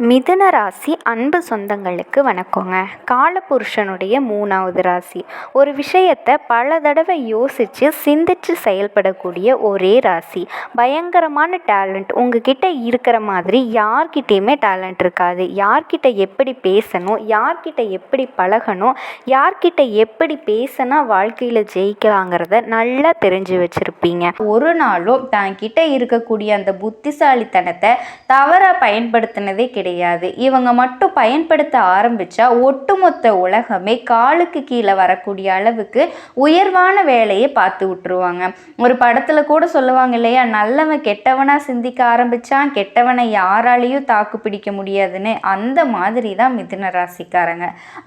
மிதுன ராசி அன்பு சொந்தங்களுக்கு வணக்கங்க. காலபுருஷனுடைய மூணாவது ராசி. ஒரு விஷயத்தை பல தடவை யோசித்து சிந்திச்சு செயல்படக்கூடிய ஒரே ராசி. பயங்கரமான டேலண்ட். உங்ககிட்ட இருக்கிற மாதிரி யார்கிட்டேயுமே டேலண்ட் இருக்காது. யார்கிட்ட எப்படி பேசணும் யார்கிட்ட எப்படி பழகணும் யார்கிட்ட எப்படி பேசினா வாழ்க்கையில் ஜெயிக்கலாங்கிறத நல்லா தெரிஞ்சு வச்சுருப்பீங்க. ஒரு நாளும் தான் கிட்டே இருக்கக்கூடிய அந்த புத்திசாலித்தனத்தை தவறாக பயன்படுத்தினதே கிடையாது. கிடையாது. இவங்க மட்டும் பயன்படுத்த ஆரம்பிச்சா ஒட்டுமொத்த உலகமே காலுக்கு கீழே வரக்கூடிய அளவுக்கு உயர்வான வேலையை பார்த்து விட்டுருவாங்க. ஒரு படத்துல கூட சொல்லுவாங்க இல்லையா நல்லவன் கெட்டவனா சிந்திக்க ஆரம்பிச்சான் கெட்டவனை யாராலையும் தாக்கு பிடிக்க முடியாதுன்னு. அந்த மாதிரி தான் மிதுன ராசிக்காரங்க.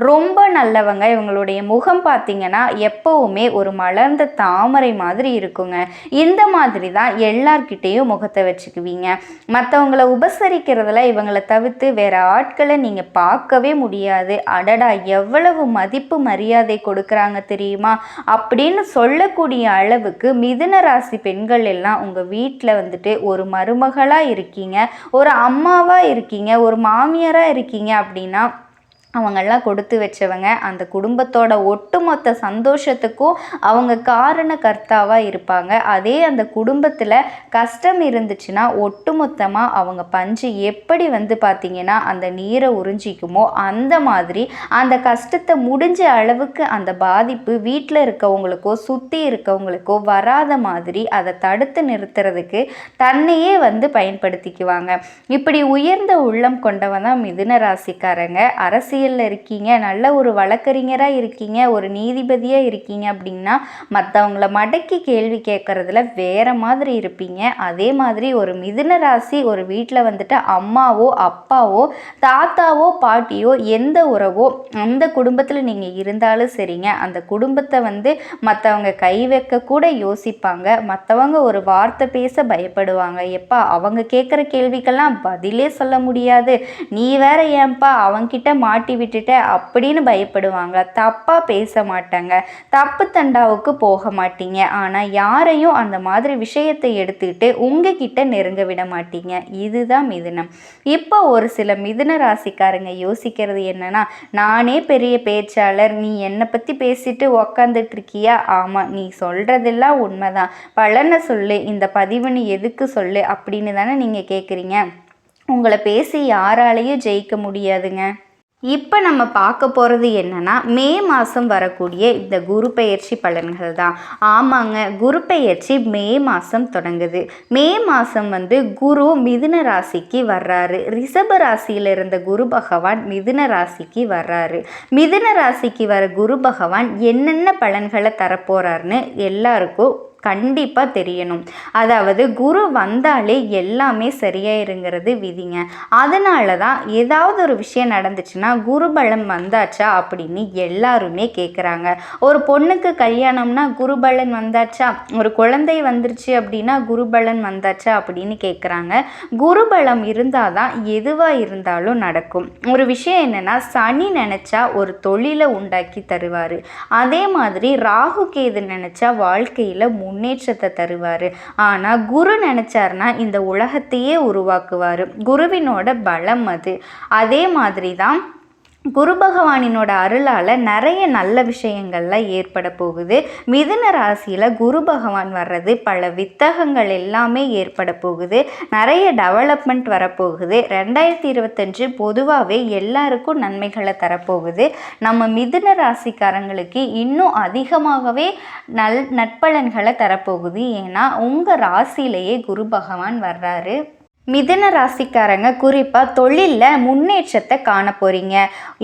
ரொம்ப நல்லவங்க. இவங்களுடைய முகம் பார்த்தீங்கன்னா எப்பவுமே ஒரு மலர்ந்த தாமரை மாதிரி இருக்குங்க. இந்த மாதிரி தான் எல்லார்கிட்டேயும் முகத்தை வச்சுக்குவீங்க. மற்றவங்கள உபசரிக்கிறதுல இவங்களை தவிர்த்து வேற ஆட்களை நீங்கள் பார்க்கவே முடியாது. அடடா எவ்வளவு மதிப்பு மரியாதை கொடுக்குறாங்க தெரியுமா? அப்படின்னு சொல்லக்கூடிய அளவுக்கு மிதுன ராசி பெண்கள் எல்லாம் உங்கள் வீட்டில் வந்துட்டு ஒரு மருமகளாக இருக்கீங்க ஒரு அம்மாவாக இருக்கீங்க ஒரு மாமியாராக இருக்கீங்க அப்படின்னா அவங்கெல்லாம் கொடுத்து வச்சவங்க. அந்த குடும்பத்தோட ஒட்டுமொத்த சந்தோஷத்துக்கும் அவங்க காரண கர்த்தாவாக இருப்பாங்க. அதே அந்த குடும்பத்தில் கஷ்டம் இருந்துச்சுன்னா ஒட்டுமொத்தமாக அவங்க பஞ்சு எப்படி வந்து பார்த்திங்கன்னா அந்த நீரை உறிஞ்சிக்குமோ அந்த மாதிரி அந்த கஷ்டத்தை முடிஞ்ச அளவுக்கு அந்த பாதிப்பு வீட்டில் இருக்கவங்களுக்கோ சுற்றி இருக்கவங்களுக்கோ வராத மாதிரி அதை தடுத்து நிறுத்துறதுக்கு தன்னையே வந்து பயன்படுத்திக்குவாங்க. இப்படி உயர்ந்த உள்ளம் கொண்டவன் தான் மிதுன ராசிக்காரங்க அரசியல் அரசியலில் இருக்கீங்க நல்ல ஒரு வழக்கறிஞராக இருக்கீங்க ஒரு நீதிபதியாக இருக்கீங்க அப்படின்னா மற்றவங்கள மடக்கி கேள்வி கேட்குறதுல வேறு மாதிரி இருப்பீங்க. அதே மாதிரி ஒரு மிதுன ராசி ஒரு வீட்டில் வந்துட்டு அம்மாவோ அப்பாவோ தாத்தாவோ பாட்டியோ எந்த உறவோ அந்த குடும்பத்தில் நீங்கள் இருந்தாலும் சரிங்க. அந்த குடும்பத்தை வந்து மற்றவங்க கை வைக்க கூட யோசிப்பாங்க. மற்றவங்க ஒரு வார்த்தை பேச பயப்படுவாங்க. எப்பா அவங்க கேட்குற கேள்விக்கெல்லாம் பதிலே சொல்ல முடியாது. நீ வேற ஏன்பா அவங்கிட்ட மாட்டி மாட்டி விட்டுட்ட அப்படின்னு பயப்படுவாங்க. தப்பாக பேச மாட்டாங்க. தப்பு தண்டாவுக்கு போக மாட்டீங்க. ஆனால் யாரையும் அந்த மாதிரி விஷயத்தை எடுத்துக்கிட்டு உங்ககிட்ட நெருங்க விட மாட்டீங்க. இதுதான் மிதுனம். இப்போ ஒரு சில மிதுன ராசிக்காரங்க யோசிக்கிறது என்னன்னா நானே பெரிய பேச்சாளர் நீ என்னை பற்றி பேசிட்டு உக்காந்துட்டு இருக்கியா ஆமாம் நீ சொல்கிறதெல்லாம் உண்மைதான். பலனை சொல்லு இந்த பதிவுன்னு எதுக்கு சொல்லு அப்படின்னு தானே நீங்கள் கேட்குறீங்க உங்களை பேசி யாராலையும் ஜெயிக்க முடியாதுங்க. இப்போ நம்ம பார்க்க போகிறது என்னென்னா மே மாதம் வரக்கூடிய இந்த குரு பெயர்ச்சி பலன்கள் தான். ஆமாங்க குரு பெயர்ச்சி மே மாதம் தொடங்குது. மே மாதம் வந்து குரு மிதுன ராசிக்கு வர்றாரு. ரிஷப ராசியில் இருந்த குரு பகவான் மிதுன ராசிக்கு வர்றாரு. மிதுன ராசிக்கு வர குரு பகவான் என்னென்ன பலன்களை தரப்போகிறாருன்னு எல்லாருக்கும் கண்டிப்பாக தெரியணும். அதாவது குரு வந்தாலே எல்லாமே சரியாயிருங்கிறது விதிங்க. அதனால தான் ஏதாவது ஒரு விஷயம் நடந்துச்சுன்னா குரு பலம் வந்தாச்சா அப்படின்னு எல்லாருமே கேட்குறாங்க ஒரு பொண்ணுக்கு கல்யாணம்னா குருபலன் வந்தாச்சா? ஒரு குழந்தை வந்துருச்சு அப்படின்னா குருபலன் வந்தாச்சா அப்படின்னு கேட்குறாங்க குருபலம் இருந்தால் தான் எதுவாக இருந்தாலும் நடக்கும். ஒரு விஷயம் என்னென்னா சனி நினச்சா ஒரு தொழிலை உண்டாக்கி தருவார். அதே மாதிரி ராகு கேது நினச்சா வாழ்க்கையில் முன்னேற்றத்தை தருவார். ஆனால் குரு நினச்சார்னா இந்த உலகத்தையே உருவாக்குவார். குருவினோட பலம் அது. அதே மாதிரி தான் குரு பகவானினோட அருளால் நிறைய நல்ல விஷயங்கள்லாம் ஏற்பட போகுது. மிதுன ராசியில் குரு பகவான் வர்றது பல வித்தகங்கள் எல்லாமே ஏற்பட போகுது. நிறைய டெவலப்மெண்ட் வரப்போகுது. ரெண்டாயிரத்தி இருபத்தஞ்சு பொதுவாகவே எல்லாருக்கும் நன்மைகளை தரப்போகுது. நம்ம மிதுன ராசிக்காரங்களுக்கு இன்னும் அதிகமாகவே நல் நட்பலன்களை தரப்போகுது. ஏன்னா உங்கள் ராசியிலேயே குரு பகவான் வர்றாரு. மிதன ராசிக்காரங்க குறிப்பாக தொழிலில் முன்னேற்றத்தை காண போகிறீங்க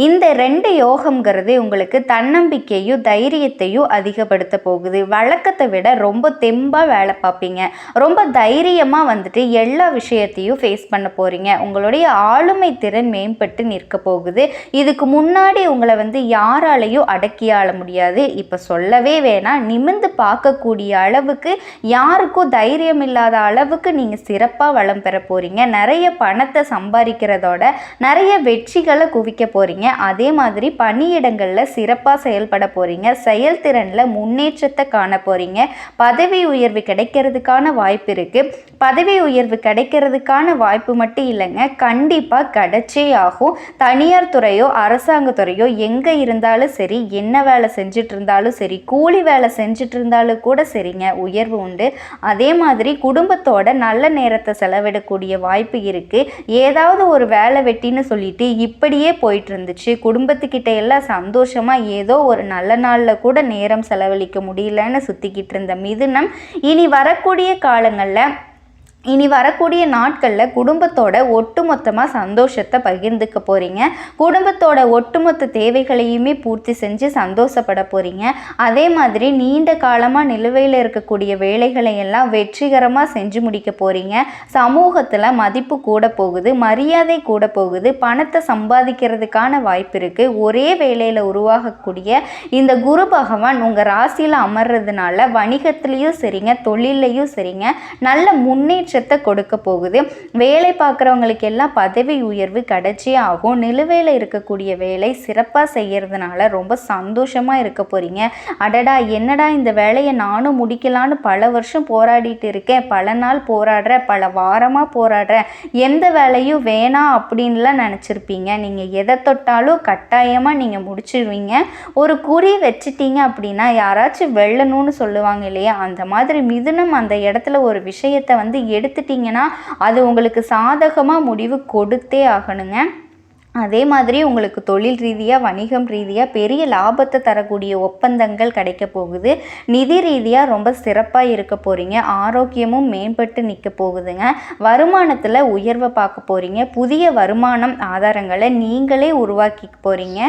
இந்த ரெண்டு யோகம்ங்கிறது உங்களுக்கு தன்னம்பிக்கையும் தைரியத்தையும் அதிகப்படுத்த போகுது. வழக்கத்தை விட ரொம்ப தெம்பாக வேலை பார்ப்பீங்க. ரொம்ப தைரியமாக வந்துட்டு எல்லா விஷயத்தையும் ஃபேஸ் பண்ண போகிறீங்க உங்களுடைய ஆளுமை திறன் மேம்பட்டு நிற்க போகுது. இதுக்கு முன்னாடி உங்களை வந்து யாராலையும் அடக்கி ஆள முடியாது. இப்போ சொல்லவே வேணாம் நிமிந்து பார்க்கக்கூடிய அளவுக்கு யாருக்கும் தைரியம் இல்லாத அளவுக்கு நீங்கள் சிறப்பாக வளம் பெற போகிறீங்க நிறைய பணத்தை சம்பாதிக்கிறதோட நிறைய வெற்றிகளை குவிக்க போகிறீங்க அதே மாதிரி பணியிடங்களில் சிறப்பாக செயல்பட போகிறீங்க செயல்திறனில் முன்னேற்றத்தை காண போகிறீங்க பதவி உயர்வு கிடைக்கிறதுக்கான வாய்ப்பு இருக்குது பதவி உயர்வு கிடைக்கிறதுக்கான வாய்ப்பு மட்டும் இல்லைங்க. கண்டிப்பாக கிடைச்சே ஆகும். தனியார் துறையோ அரசாங்க துறையோ எங்கே இருந்தாலும் சரி என்ன வேலை செஞ்சுட்டு இருந்தாலும் சரி கூலி வேலை செஞ்சுட்டு இருந்தாலும் கூட சரிங்க. உயர்வு உண்டு. அதே மாதிரி குடும்பத்தோட நல்ல நேரத்தை செலவிடக்கூடிய வாய்ப்பு இருக்குது ஏதாவது ஒரு வேலை வெட்டின்னு சொல்லிட்டு இப்படியே போயிட்டு இருந்துச்சு குடும்பத்துக்கிட்ட எல்லாம் சந்தோஷமாக ஏதோ ஒரு நல்ல நாளில் கூட நேரம் செலவழிக்க முடியலன்னு சுற்றிக்கிட்டு இருந்த மிதுனம் இனி வரக்கூடிய காலங்களில் இனி வரக்கூடிய நாட்களில் குடும்பத்தோட ஒட்டுமொத்தமாக சந்தோஷத்தை பகிர்ந்துக்க போகிறீங்க குடும்பத்தோட ஒட்டுமொத்த தேவைகளையுமே பூர்த்தி செஞ்சு சந்தோஷப்பட போகிறீங்க அதே மாதிரி நீண்ட காலமாக நிலுவையில் இருக்கக்கூடிய வேலைகளை எல்லாம் வெற்றிகரமாக செஞ்சு முடிக்க போகிறீங்க சமூகத்தில் மதிப்பு கூட போகுது மரியாதை கூட போகுது பணத்தை சம்பாதிக்கிறதுக்கான வாய்ப்பு இருக்குது ஒரே வேலையில் உருவாகக்கூடிய இந்த குரு பகவான் உங்கள் ராசியில் அமர்றதுனால வணிகத்துலேயும் சரிங்க தொழிலையும் சரிங்க. நல்ல முன்னேற்றத்தை கொடுக்க போகுது. வேலை பார்க்குறவங்களுக்கு எல்லாம் பதவி உயர்வு கிடைச்சே ஆகும் நிலுவையில் இருக்கக்கூடிய வேலை சிறப்பாக செய்கிறதுனால ரொம்ப சந்தோஷமாக இருக்க போகிறீங்க அடடா என்னடா இந்த வேலையை நானும் முடிக்கலான்னு பல வருஷம் போராடிட்டு இருக்கேன். பல நாள் போராடுறேன் பல வாரமாக போராடுறேன் எந்த வேலையும் வேணாம் அப்படின்லாம் நினச்சிருப்பீங்க. நீங்கள் எதை தொட்டாலும் கட்டாயமாக நீங்கள் முடிச்சிடுவீங்க ஒரு குறி வச்சிட்டீங்க அப்படின்னா யாராச்சும் வெல்லணும்னு சொல்லுவாங்க இல்லையா? அந்த மாதிரி மிதுனம் அந்த இடத்துல ஒரு விஷயத்தை வந்து எடு எடுத்துட்டிங்கன்னா அது உங்களுக்கு சாதகமாக முடிவு கொடுத்தே ஆகணுங்க. அதே மாதிரி உங்களுக்கு தொழில் ரீதியாக வணிகம் ரீதியாக பெரிய லாபத்தை தரக்கூடிய ஒப்பந்தங்கள் கிடைக்க போகுது. நிதி ரீதியாக ரொம்ப சிறப்பாக இருக்க போகிறீங்க ஆரோக்கியமும் மேம்பட்டு நிற்க போகுதுங்க. வருமானத்தில் உயர்வை பார்க்க போகிறீங்க புதிய வருமானம் ஆதாரங்களை நீங்களே உருவாக்கி போகிறீங்க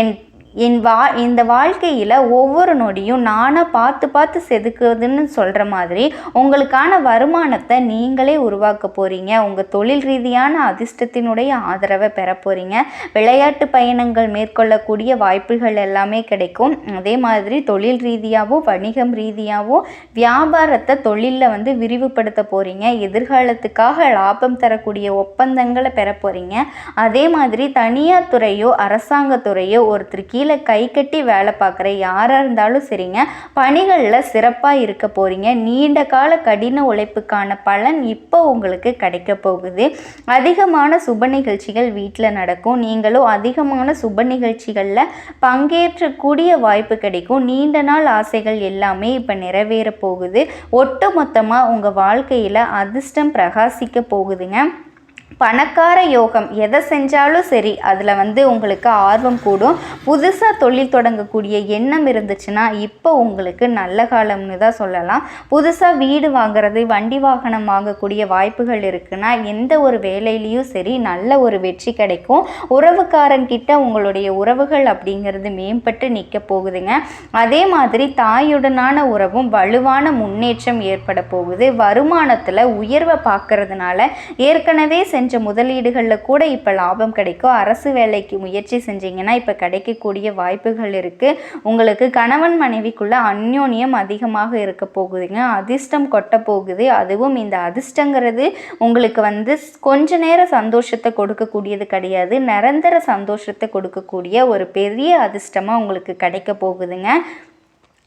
என் என் வா இந்த வாழ்க்கையில் ஒவ்வொரு நொடியும் நானாக பார்த்து பார்த்து செதுக்குதுன்னு சொல்கிற மாதிரி உங்களுக்கான வருமானத்தை நீங்களே உருவாக்க போகிறீங்க உங்கள் தொழில் ரீதியான அதிர்ஷ்டத்தினுடைய ஆதரவை பெற போகிறீங்க விளையாட்டு பயணங்கள் மேற்கொள்ளக்கூடிய வாய்ப்புகள் எல்லாமே கிடைக்கும். அதே மாதிரி தொழில் ரீதியாகவும் வணிகம் ரீதியாகவும் வியாபாரத்தை தொழிலில் வந்து விரிவுபடுத்த போகிறீங்க எதிர்காலத்துக்காக லாபம் தரக்கூடிய ஒப்பந்தங்களை பெற போகிறீங்க அதே மாதிரி தனியார் துறையோ அரசாங்க துறையோ ஒருத்தர் கீழே கை கட்டி வேலை பார்க்குற யாராக இருந்தாலும் சரிங்க. பணிகளில் சிறப்பாக இருக்க போகிறீங்க நீண்ட கால கடின உழைப்புக்கான பலன் இப்போ உங்களுக்கு கிடைக்க போகுது. அதிகமான சுப நிகழ்ச்சிகள் வீட்டில் நடக்கும். நீங்களும் அதிகமான சுப நிகழ்ச்சிகளில் பங்கேற்றக்கூடிய வாய்ப்பு கிடைக்கும். நீண்ட நாள் ஆசைகள் எல்லாமே இப்போ நிறைவேற போகுது. ஒட்டு மொத்தமாக உங்கள் வாழ்க்கையில் அதிர்ஷ்டம் பிரகாசிக்க போகுதுங்க. பணக்கார யோகம் எதை செஞ்சாலும் சரி அதில் வந்து உங்களுக்கு ஆர்வம் கூடும். புதுசாக தொழில் தொடங்கக்கூடிய எண்ணம் இருந்துச்சுன்னா இப்போ உங்களுக்கு நல்ல காலம்னு தான் சொல்லலாம். புதுசாக வீடு வாங்குறது வண்டி வாகனம் வாங்கக்கூடிய வாய்ப்புகள் இருக்குன்னா எந்த ஒரு வேலையிலையும் சரி நல்ல ஒரு வெற்றி கிடைக்கும். உறவுக்காரன் கிட்ட உங்களுடைய உறவுகள் அப்படிங்கிறது மேம்பட்டு நிற்க போகுதுங்க. அதே மாதிரி தாயுடனான உறவும் வலுவான முன்னேற்றம் ஏற்பட போகுது. வருமானத்தில் உயர்வை பார்க்கறதுனால ஏற்கனவே செஞ்ச முதலீடுகளில் கூட இப்போ லாபம் கிடைக்கும். அரசு வேலைக்கு முயற்சி செஞ்சீங்கன்னா இப்போ கிடைக்கக்கூடிய வாய்ப்புகள் இருக்குது உங்களுக்கு கணவன் மனைவிக்குள்ள அந்யோன்யம் அதிகமாக இருக்க போகுதுங்க. அதிர்ஷ்டம் கொட்ட போகுது. அதுவும் இந்த அதிர்ஷ்டங்கிறது உங்களுக்கு வந்து கொஞ்ச நேரம் சந்தோஷத்தை கொடுக்கக்கூடியது கிடையாது. நிரந்தர சந்தோஷத்தை கொடுக்கக்கூடிய ஒரு பெரிய அதிர்ஷ்டமாக உங்களுக்கு கிடைக்க போகுதுங்க.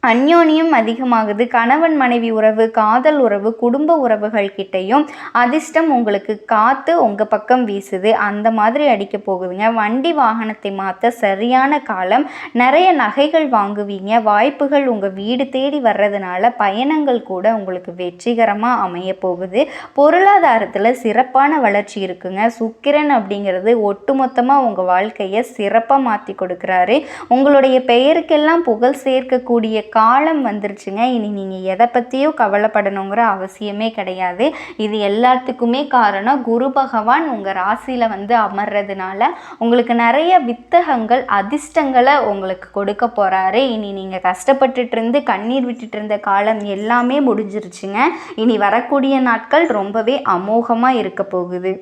அந்யோன்யம் அதிகமாகுது. கணவன் மனைவி உறவு காதல் உறவு குடும்ப உறவுகள் கிட்டேயும் அதிர்ஷ்டம் உங்களுக்கு காத்து உங்கள் பக்கம் வீசுது. அந்த மாதிரி அடிக்க போகுதுங்க. வண்டி வாகனத்தை மாற்ற சரியான காலம். நிறைய நகைகள் வாங்குவீங்க. வாய்ப்புகள் உங்கள் வீடு தேடி வர்றதுனால பயணங்கள் கூட உங்களுக்கு வெற்றிகரமாக அமைய போகுது. பொருளாதாரத்தில் சிறப்பான வளர்ச்சி இருக்குங்க. சுக்கிரன் அப்படிங்கிறது ஒட்டுமொத்தமாக உங்கள் வாழ்க்கையை சிறப்பாக மாற்றி கொடுக்குறாரு. உங்களுடைய பெயருக்கெல்லாம் புகழ் சேர்க்கக்கூடிய காலம் வந்துருச்சுங்க. இனி நீங்கள் எதை பற்றியும் கவலைப்படணுங்கிற அவசியமே கிடையாது. இது எல்லாத்துக்குமே காரணம் குரு பகவான் உங்கள் ராசியில் வந்து அமர்றதுனால உங்களுக்கு நிறைய வித்தகங்கள் அதிர்ஷ்டங்களை உங்களுக்கு கொடுக்க போகிறாரு இனி நீங்கள் கஷ்டப்பட்டுட்டு இருந்து கண்ணீர் விட்டுட்டு இருந்த காலம் எல்லாமே முடிஞ்சிருச்சுங்க. இனி வரக்கூடிய நாட்கள் ரொம்பவே அமோகமாக இருக்க போகுது.